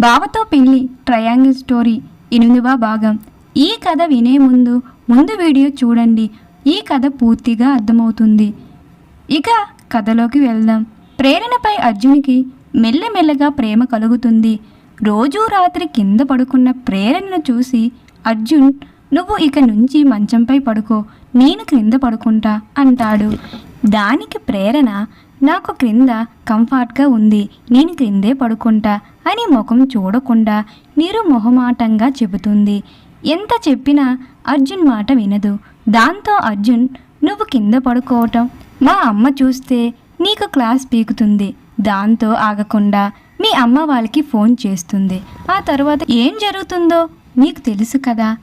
బావతో పెళ్ళి triangle story ఎనిమిదవ భాగం. ఈ కథ వినే ముందు ముందు వీడియో చూడండి. ఈ కథ పూర్తిగా అర్థమవుతుంది. ఇక కథలోకి వెళ్దాం. ప్రేరణపై అర్జునికి మెల్లమెల్లగా ప్రేమ కలుగుతుంది. రోజూ రాత్రి కింద పడుకున్న ప్రేరణను చూసి అర్జున్ నువ్వు ఇక నుంచి మంచంపై పడుకో. నేను క్రింద పడుకుంటా అంటాడు. దానికి ప్రేరణ నాకు క్రింద కంఫర్ట్గా ఉంది. నేను క్రిందే పడుకుంటా. అని ముఖం చూడకుండా నీరు మొహమాటంగా చెబుతుంది. ఎంత చెప్పినా అర్జున్ మాట వినదు. దాంతో అర్జున్ నువ్వు కింద పడుకోవటం మా అమ్మ చూస్తే నీకు క్లాస్ పీకుతుంది. దాంతో ఆగకుండా మీ అమ్మ వాళ్ళకి ఫోన్ చేస్తుంది. ఆ తర్వాత ఏం జరుగుతుందో నీకు తెలుసు కదా?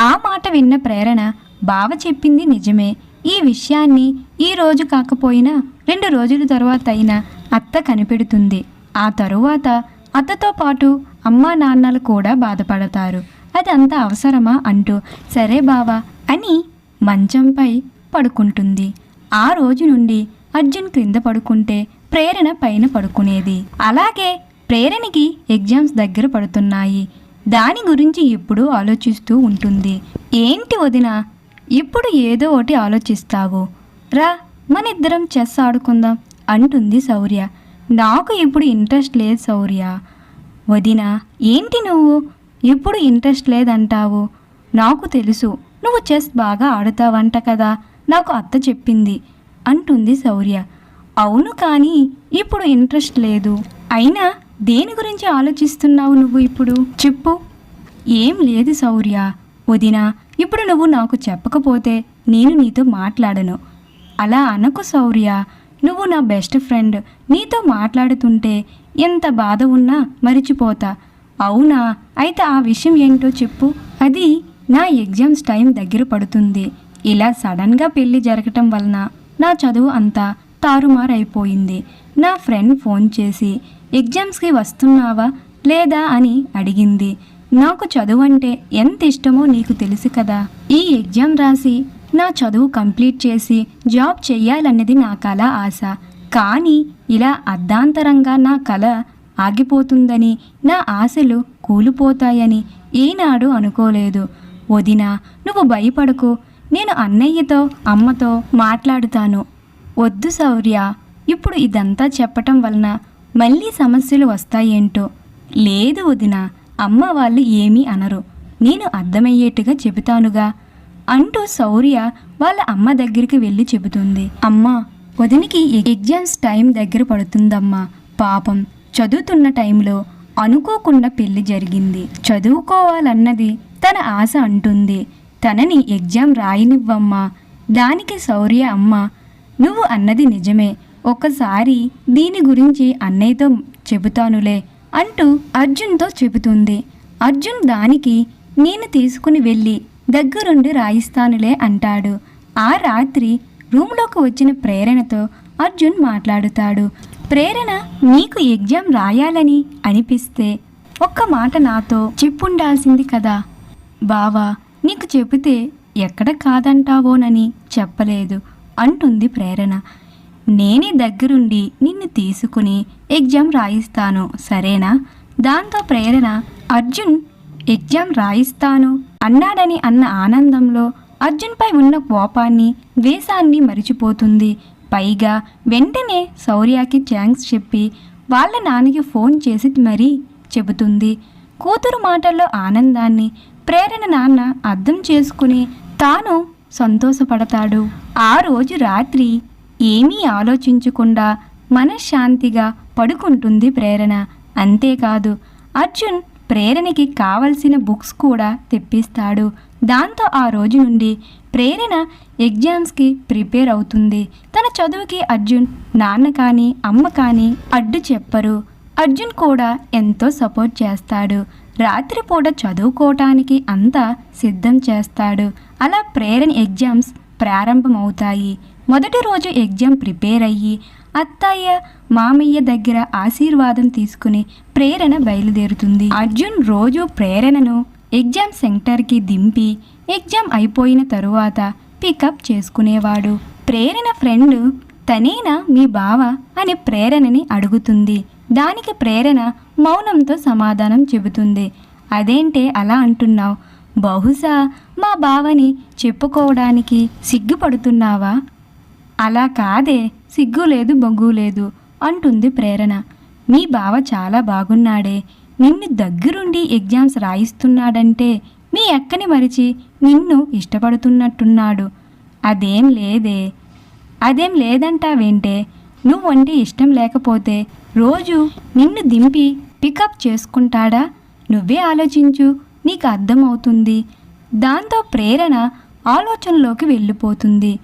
ఆ మాట విన్న ప్రేరణ బావ చెప్పింది నిజమే. ఈ విషయాన్ని ఈ రోజు కాకపోయినా రెండు రోజుల తర్వాత అయినా అత్త కనిపెడుతుంది. ఆ తరువాత అత్తతో పాటు అమ్మా నాన్నలు కూడా బాధపడతారు. అది అంత అవసరమా అంటూ సరే బావా అని మంచంపై పడుకుంటుంది. ఆ రోజు నుండి అర్జున్ క్రింద పడుకుంటే ప్రేరణ పైన పడుకునేది. అలాగే ప్రేరణకి ఎగ్జామ్స్ దగ్గర పడుతున్నాయి. దాని గురించి ఎప్పుడూ ఆలోచిస్తూ ఉంటుంది. ఏంటి వదిన ఇప్పుడు ఏదో ఒకటి ఆలోచిస్తావు. రా మన ఇద్దరం చెస్ ఆడుకుందాం అంటుంది శౌర్య. నాకు ఇప్పుడు ఇంట్రెస్ట్ లేదు శౌర్య. వదిన ఏంటి నువ్వు? ఎప్పుడు ఇంట్రెస్ట్ లేదంటావు? నాకు తెలుసు నువ్వు చెస్ బాగా ఆడుతావంట కదా నాకు అత్త చెప్పింది అంటుంది శౌర్య. అవును కానీ ఇప్పుడు ఇంట్రెస్ట్ లేదు. అయినా దేని గురించి ఆలోచిస్తున్నావు నువ్వు ఇప్పుడు? చెప్పు. ఏం లేదు శౌర్య. వదినా ఇప్పుడు నువ్వు నాకు చెప్పకపోతే నేను నీతో మాట్లాడను. అలా అనకు శౌర్య. నువ్వు నా బెస్ట్ ఫ్రెండ్. నీతో మాట్లాడుతుంటే ఎంత బాధ ఉన్నా మరిచిపోతా. అవునా? అయితే ఆ విషయం ఏంటో చెప్పు. అది నా ఎగ్జామ్స్ టైం దగ్గర పడుతుంది. ఇలా సడన్గా పెళ్ళి జరగటం వలన నా చదువు అంతా తారుమారైపోయింది. నా ఫ్రెండ్ ఫోన్ చేసి ఎగ్జామ్స్కి వస్తున్నావా? లేదా? అని అడిగింది. నాకు చదువు అంటే ఎంత ఇష్టమో నీకు తెలుసు కదా. ఈ ఎగ్జామ్ రాసి నా చదువు కంప్లీట్ చేసి జాబ్ చెయ్యాలన్నది నా కళ ఆశ. కానీ ఇలా అర్ధాంతరంగా నా కళ ఆగిపోతుందని నా ఆశలు కూలిపోతాయని ఏనాడు అనుకోలేదు. వదినా నువ్వు భయపడకు. నేను అన్నయ్యతో అమ్మతో మాట్లాడుతాను. వద్దు శౌర్య. ఇప్పుడు ఇదంతా చెప్పటం వలన మళ్ళీ సమస్యలు వస్తాయేంటో? లేదు వదిన అమ్మ వాళ్ళు ఏమీ అనరు. నేను అర్థమయ్యేట్టుగా చెబుతానుగా. అంటూ శౌర్య వాళ్ళ అమ్మ దగ్గరికి వెళ్ళి చెబుతుంది. అమ్మ వదినికి ఎగ్జామ్స్ టైం దగ్గర పడుతుందమ్మా. పాపం చదువుతున్న టైంలో అనుకోకుండా పెళ్ళి జరిగింది. చదువుకోవాలన్నది తన ఆశ అంటుంది. తనని ఎగ్జామ్ రాయనివ్వమ్మా. దానికి శౌర్య అమ్మ నువ్వు అన్నది నిజమే. ఒకసారి దీని గురించి అన్నయ్యతో చెబుతానులే అంటూ అర్జున్తో చెబుతుంది. అర్జున్ దానికి నేను తీసుకుని వెళ్ళి దగ్గరుండి రాయిస్తానులే అంటాడు. ఆ రాత్రి రూమ్లోకి వచ్చిన ప్రేరణతో అర్జున్ మాట్లాడుతాడు. ప్రేరణ నీకు ఎగ్జామ్ రాయాలని అనిపిస్తే ఒక్క మాట నాతో చెప్పుండాల్సింది కదా. బావా నీకు చెబితే ఎక్కడ కాదంటావోనని చెప్పలేదు అంటుంది ప్రేరణ. నేనే దగ్గరుండి నిన్ను తీసుకుని ఎగ్జామ్ రాయిస్తాను సరేనా? దాంతో ప్రేరణ అర్జున్ ఎగ్జామ్ రాయిస్తాను అన్నాడని అన్న ఆనందంలో అర్జున్పై ఉన్న కోపాన్ని ద్వేషాన్ని మరిచిపోతుంది. పైగా వెంటనే శౌర్యకి థ్యాంక్స్ చెప్పి వాళ్ళ నాన్నకి ఫోన్ చేసి మరీ చెబుతుంది. కూతురు మాటల్లో ఆనందాన్ని ప్రేరణ నాన్న అర్థం చేసుకుని తాను సంతోషపడతాడు. ఆ రోజు రాత్రి ఏమీ ఆలోచించకుండా మనశ్శాంతిగా పడుకుంటుంది ప్రేరణ. అంతేకాదు అర్జున్ ప్రేరణకి కావలసిన బుక్స్ కూడా తెప్పిస్తాడు. దాంతో ఆ రోజు నుండి ప్రేరణ ఎగ్జామ్స్కి ప్రిపేర్ అవుతుంది. తన చదువుకి అర్జున్ నాన్న కానీ అమ్మ కానీ అడ్డు చెప్పరు. అర్జున్ కూడా ఎంతో సపోర్ట్ చేస్తాడు. రాత్రిపూట చదువుకోవటానికి అంతా సిద్ధం చేస్తాడు. అలా ప్రేరణ ఎగ్జామ్స్ ప్రారంభమవుతాయి. మొదటి రోజు ఎగ్జామ్ ప్రిపేర్ అయ్యి అత్తయ్య మామయ్య దగ్గర ఆశీర్వాదం తీసుకుని ప్రేరణ బయలుదేరుతుంది. అర్జున్ రోజు ప్రేరణను ఎగ్జామ్ సెంటర్కి దింపి ఎగ్జామ్ అయిపోయిన తరువాత పికప్ చేసుకునేవాడు. ప్రేరణ ఫ్రెండ్ తనేనా మీ బావ అనే ప్రేరణని అడుగుతుంది. దానికి ప్రేరణ మౌనంతో సమాధానం చెబుతుంది. అదేంటే అలా అంటున్నావు? బహుశా మా బావని చెప్పుకోవడానికి సిగ్గుపడుతున్నావా? అలా కాదే సిగ్గు లేదు బొగ్గు లేదు అంటుంది ప్రేరణ. మీ బావ చాలా బాగున్నాడే. నిన్ను దగ్గరుండి ఎగ్జామ్స్ రాయిస్తున్నాడంటే మీ అక్కని మరిచి నిన్ను ఇష్టపడుతున్నట్టున్నాడు. అదేం లేదే. అదేం లేదంటావేంటే నువ్వంటే ఇష్టం లేకపోతే రోజు నిన్ను దింపి పికప్ చేసుకుంటాడా? నువ్వే ఆలోచించు నీకు అర్థమవుతుంది. దాంతో ప్రేరణ ఆలోచనలోకి వెళ్ళిపోతుంది.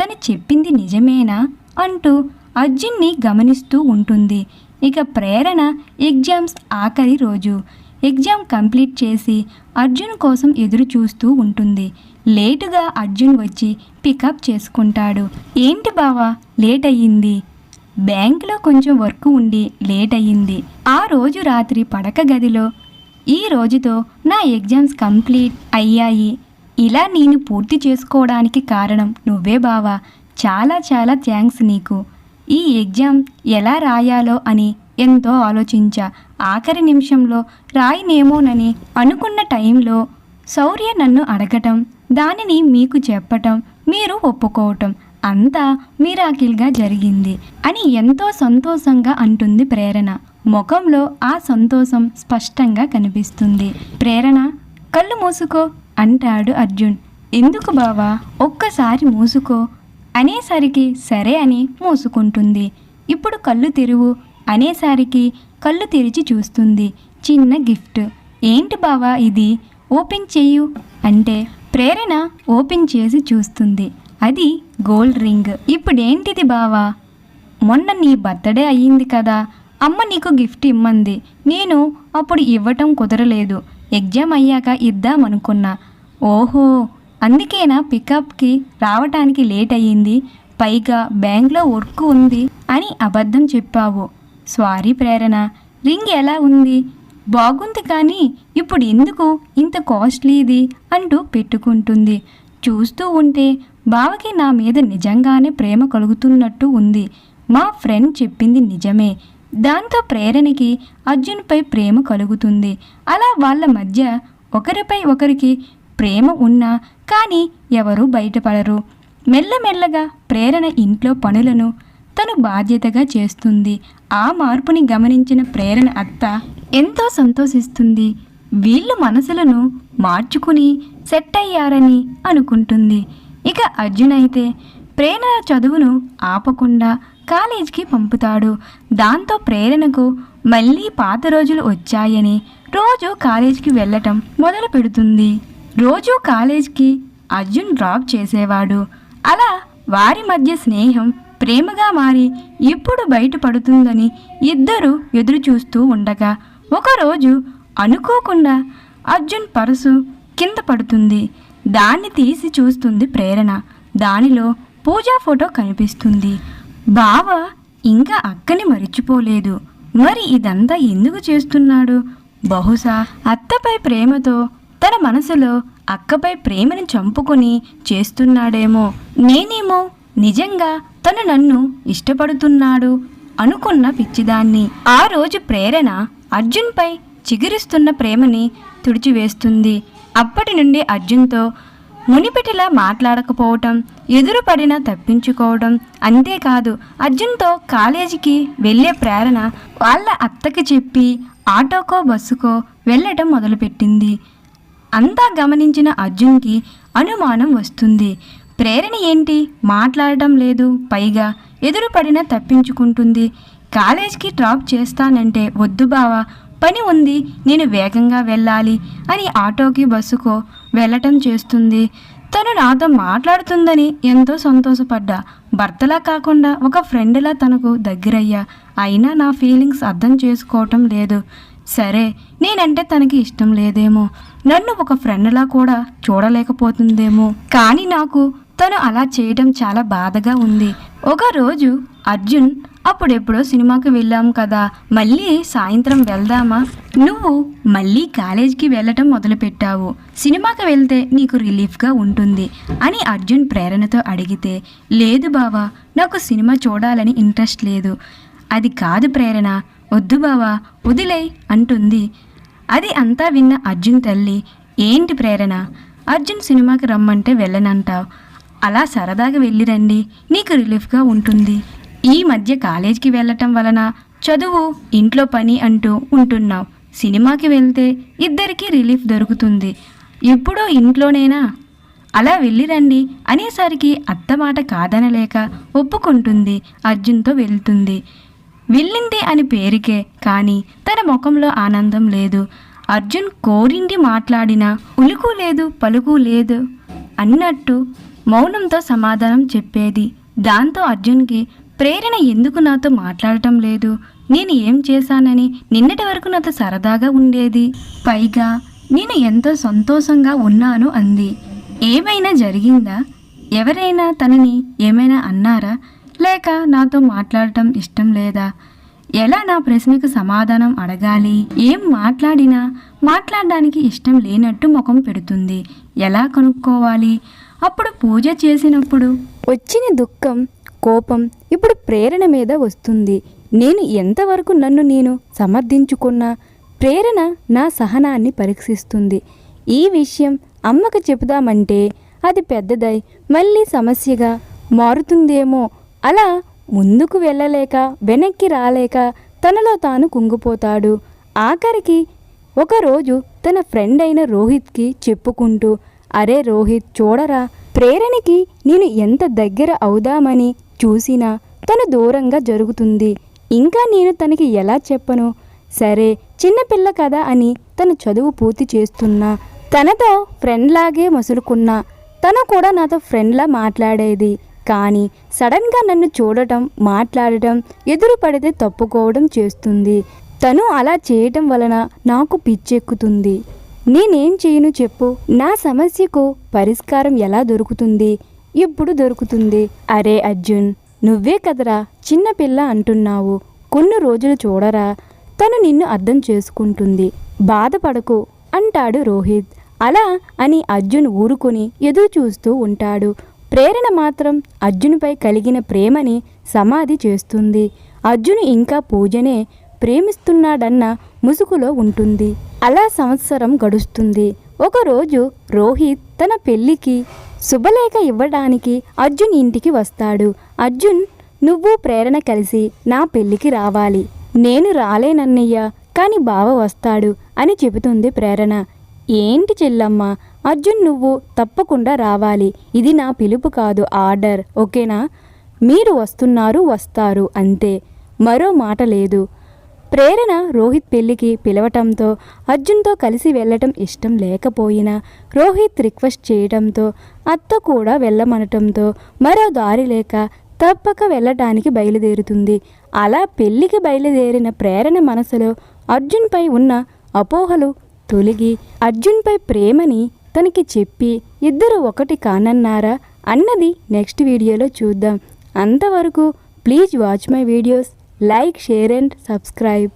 తను చెప్పింది నిజమేనా? అంటూ అర్జున్ని గమనిస్తూ ఉంటుంది. ఇక ప్రేరణ ఎగ్జామ్స్ ఆఖరి రోజు. ఎగ్జామ్ కంప్లీట్ చేసి అర్జున్ కోసం ఎదురు చూస్తూ ఉంటుంది. లేటుగా అర్జున్ వచ్చి పికప్ చేసుకుంటాడు. ఏంటి బావా లేట్ అయ్యింది బ్యాంకులో కొంచెం వర్క్ ఉండి లేట్ అయ్యింది ఆ రోజు రాత్రి పడక గదిలో ఈ రోజుతో నా ఎగ్జామ్స్ కంప్లీట్ అయ్యాయి. ఇలా నేను పూర్తి చేసుకోవడానికి కారణం నువ్వే బావా. చాలా చాలా థ్యాంక్స్ నీకు. ఈ ఎగ్జామ్ ఎలా రాయాలో అని ఎంతో ఆలోచించా. ఆఖరి నిమిషంలో రాయినేమోనని అనుకున్న టైంలో శౌర్య నన్ను అడగటం దానిని మీకు చెప్పటం మీరు ఒప్పుకోవటం అంతా మీరాకిల్గా జరిగింది అని ఎంతో సంతోషంగా అంటుంది ప్రేరణ. ముఖంలో ఆ సంతోషం స్పష్టంగా కనిపిస్తుంది. ప్రేరణ కళ్ళు మూసుకో అంటాడు అర్జున్. ఎందుకు బావా? ఒక్కసారి మూసుకో అనేసరికి సరే అని మూసుకుంటుంది. ఇప్పుడు కళ్ళు తెరువు. అనేసరికి కళ్ళు తెరిచి చూస్తుంది. చిన్న గిఫ్ట్. ఏంటి బావా ఇది? ఓపెన్ చేయు అంటే ప్రేరణ ఓపెన్ చేసి చూస్తుంది. అది గోల్డ్ రింగ్. ఇప్పుడేంటిది బావా? మొన్న నీ బర్త్డే అయ్యింది కదా. అమ్మ నీకు గిఫ్ట్ ఇమ్మంది. నేను అప్పుడు ఇవ్వటం కుదరలేదు. ఎగ్జామ్ అయ్యాక ఇద్దామనుకున్నా. ఓహో! అందుకేనా పికప్కి రావటానికి లేట్ అయ్యింది పైగా బ్యాంక్లో వర్క్ ఉంది అని అబద్ధం చెప్పావు. సారీ ప్రేరణ. రింగ్ ఎలా ఉంది? బాగుంది కానీ ఇప్పుడు ఎందుకు? ఇంత కాస్ట్లీది అంటూ పెట్టుకుంటుంది. చూస్తూ ఉంటే బావకి నా మీద నిజంగానే ప్రేమ కలుగుతున్నట్టు ఉంది. మా ఫ్రెండ్ చెప్పింది నిజమే. దాంతో ప్రేరణకి అర్జున్పై ప్రేమ కలుగుతుంది. అలా వాళ్ళ మధ్య ఒకరిపై ఒకరికి ప్రేమ ఉన్నా కానీ ఎవరూ బయటపడరు. మెల్లమెల్లగా ప్రేరణ ఇంట్లో పనులను తను బాధ్యతగా చేస్తుంది. ఆ మార్పుని గమనించిన ప్రేరణ అత్త ఎంతో సంతోషిస్తుంది. వీళ్ళు మనసులను మార్చుకుని సెట్ అయ్యారని అనుకుంటుంది. ఇక అర్జున్ అయితే ప్రేరణ చదువును ఆపకుండా కాలేజీకి పంపుతాడు. దాంతో ప్రేరణకు మళ్ళీ పాత రోజులు వచ్చాయని రోజు కాలేజీకి వెళ్ళటం మొదలు పెడుతుంది రోజు కాలేజ్కి అర్జున్ డ్రాప్ చేసేవాడు. అలా వారి మధ్య స్నేహం ప్రేమగా మారి ఇప్పుడు బయటపడుతుందని ఇద్దరు ఎదురు చూస్తూ ఉండగా ఒకరోజు అనుకోకుండా అర్జున్ పరుసు కింద పడుతుంది. దాన్ని తీసి చూస్తుంది ప్రేరణ. దానిలో పూజా ఫోటో కనిపిస్తుంది. బావ ఇంకా అక్కని మరిచిపోలేదు. మరి ఇదంతా ఎందుకు చేస్తున్నాడు? బహుశా అత్తపై ప్రేమతో తన మనసులో అక్కపై ప్రేమని చంపుకొని చేస్తున్నాడేమో. నేనేమో నిజంగా తను నన్ను ఇష్టపడుతున్నాడు అనుకున్న పిచ్చిదాన్ని. ఆ రోజు ప్రేరణ అర్జున్పై చిగురిస్తున్న ప్రేమని తుడిచివేస్తుంది. అప్పటి నుండి అర్జున్తో మునిపెటిలా మాట్లాడకపోవటం ఎదురుపడిన తప్పించుకోవడం అంతేకాదు అర్జున్తో కాలేజీకి వెళ్ళే ప్రేరణ వాళ్ళ అత్తకి చెప్పి ఆటోకో బస్సుకో వెళ్ళటం మొదలుపెట్టింది. అంతా గమనించిన అర్జున్కి అనుమానం వస్తుంది. ప్రేరణ ఏంటి? మాట్లాడటం లేదు. పైగా ఎదురుపడిన తప్పించుకుంటుంది. కాలేజ్కి డ్రాప్ చేస్తానంటే వద్దు బావా. పని ఉంది. నేను వేగంగా వెళ్ళాలి అని ఆటోకి బస్సుకో వెళ్ళటం చేస్తుంది. తను నాతో మాట్లాడుతుందని ఎంతో సంతోషపడ్డా. భర్తలా కాకుండా ఒక ఫ్రెండ్లా తనకు దగ్గరయ్యా. అయినా నా ఫీలింగ్స్ అర్థం చేసుకోవటం లేదు. సరే నేనంటే తనకి ఇష్టం లేదేమో. నన్ను ఒక ఫ్రెండ్లా కూడా చూడలేకపోతుందేమో. కానీ నాకు తను అలా చేయడం చాలా బాధగా ఉంది. ఒకరోజు అర్జున్ అప్పుడెప్పుడో సినిమాకి వెళ్ళాం కదా మళ్ళీ సాయంత్రం వెళ్దామా? నువ్వు మళ్ళీ కాలేజ్కి వెళ్ళటం మొదలుపెట్టావు. సినిమాకి వెళ్తే నీకు రిలీఫ్గా ఉంటుంది అని అర్జున్ ప్రేరణతో అడిగితే లేదు బావా నాకు సినిమా చూడాలని ఇంట్రెస్ట్ లేదు. అది కాదు ప్రేరణ. వద్దు బావా వదిలే అంటుంది. అది అంతా విన్న అర్జున్ తల్లి ఏంటి ప్రేరణ? అర్జున్ సినిమాకి రమ్మంటే వెళ్ళనంటావు. అలా సరదాగా వెళ్ళిరండి. నీకు రిలీఫ్గా ఉంటుంది. ఈ మధ్య కాలేజీకి వెళ్ళటం వలన చదువు ఇంట్లో పని అంటూ ఉంటున్నావు. సినిమాకి వెళ్తే ఇద్దరికీ రిలీఫ్ దొరుకుతుంది. ఎప్పుడో ఇంట్లోనేనా? అలా వెళ్ళిరండి. అనేసరికి అత్త మాట కాదనలేక ఒప్పుకుంటుంది. అర్జున్తో వెళ్తుంది. వెళ్ళింది అని పేరుకే కానీ తన ముఖంలో ఆనందం లేదు. అర్జున్ కోరిండి మాట్లాడినా ఉలుకు లేదు పలుకు లేదు అన్నట్టు మౌనంతో సమాధానం చెప్పేది. దాంతో అర్జున్కి ప్రేరణ ఎందుకు నాతో మాట్లాడటం లేదు? నేను ఏం చేశానని నిన్నటి వరకు నాతో సరదాగా ఉండేది. పైగా నేను ఎంతో సంతోషంగా ఉన్నాను అంది. ఏమైనా జరిగిందా? ఎవరైనా తనని ఏమైనా అన్నారా? లేక నాతో మాట్లాడటం ఇష్టం లేదా? ఎలా నా ప్రశ్నకు సమాధానం అడగాలి? ఏం మాట్లాడినా మాట్లాడడానికి ఇష్టం లేనట్టు ముఖం పెడుతుంది. ఎలా కనుక్కోవాలి? అప్పుడు పూజ చేసినప్పుడు? వచ్చిన దుఃఖం కోపం ఇప్పుడు ప్రేరణ మీద వస్తుంది. నేను ఎంతవరకు నన్ను నేను సమర్థించుకున్నా ప్రేరణ నా సహనాన్ని పరీక్షిస్తుంది. ఈ విషయం అమ్మకు చెబుదామంటే అది పెద్దదై మళ్ళీ సమస్యగా మారుతుందేమో అలా ముందుకు వెళ్ళలేక వెనక్కి రాలేక తనలో తాను కుంగిపోతాడు. ఆఖరికి ఒకరోజు తన ఫ్రెండ్ అయిన రోహిత్కి చెప్పుకుంటూ అరే రోహిత్ చూడరా ప్రేరణకి నేను ఎంత దగ్గర అవుదామని చూసినా తను దూరంగా జరుగుతుంది. ఇంకా నేను తనకి ఎలా చెప్పను? సరే చిన్నపిల్ల కదా అని తను చదువు పూర్తి చేస్తున్నా. తనతో ఫ్రెండ్లాగే మసులుకున్నా. తను కూడా నాతో ఫ్రెండ్లా మాట్లాడేది. కానీ సడన్గా నన్ను చూడటం మాట్లాడటం ఎదురు పడితే తప్పుకోవడం చేస్తుంది. తను అలా చేయటం వలన నాకు పిచ్చెక్కుతుంది. నేనేం చేయను చెప్పు. నా సమస్యకు పరిష్కారం ఎలా దొరుకుతుంది? ఇప్పుడు దొరుకుతుంది? అరే అర్జున్ నువ్వే కదరా చిన్నపిల్ల అంటున్నావు. కొన్ని రోజులు చూడరా? తను నిన్ను అర్థం చేసుకుంటుంది. బాధపడకు అంటాడు రోహిత్. అలా అని అర్జున్ ఊరుకొని ఎదురు చూస్తూ ఉంటాడు. ప్రేరణ మాత్రం అర్జున్పై కలిగిన ప్రేమని సమాధి చేస్తుంది. అర్జును ఇంకా పూజనే ప్రేమిస్తున్నాడన్న ముసుగులో ఉంటుంది. అలా సంవత్సరం గడుస్తుంది. ఒకరోజు రోహిత్ తన పెళ్ళికి శుభలేఖ ఇవ్వడానికి అర్జున్ ఇంటికి వస్తాడు. అర్జున్ నువ్వు ప్రేరణ కలిసి నా పెళ్ళికి రావాలి. నేను రాలేనన్నయ్య కానీ బావ వస్తాడు అని చెబుతుంది ప్రేరణ. ఏంటి చెల్లమ్మ? అర్జున్ నువ్వు తప్పకుండా రావాలి. ఇది నా పిలుపు కాదు ఆర్డర్. ఓకేనా? మీరు వస్తున్నారు వస్తారు. అంతే. మరో మాట లేదు. ప్రేరణ రోహిత్ పెళ్ళికి పిలవటంతో అర్జున్తో కలిసి వెళ్ళటం ఇష్టం లేకపోయినా రోహిత్ రిక్వెస్ట్ చేయడంతో అత్త కూడా వెళ్ళమనటంతో మరో దారి లేక తప్పక వెళ్ళటానికి బయలుదేరుతుంది. అలా పెళ్ళికి బయలుదేరిన ప్రేరణ మనసులో అర్జున్పై ఉన్న అపోహలు తొలగి అర్జున్పై ప్రేమని తనకి చెప్పి ఇద్దరు ఒకటి కానన్నారా అన్నది నెక్స్ట్ వీడియోలో చూద్దాం. అంతవరకు please watch my videos. Like share and subscribe.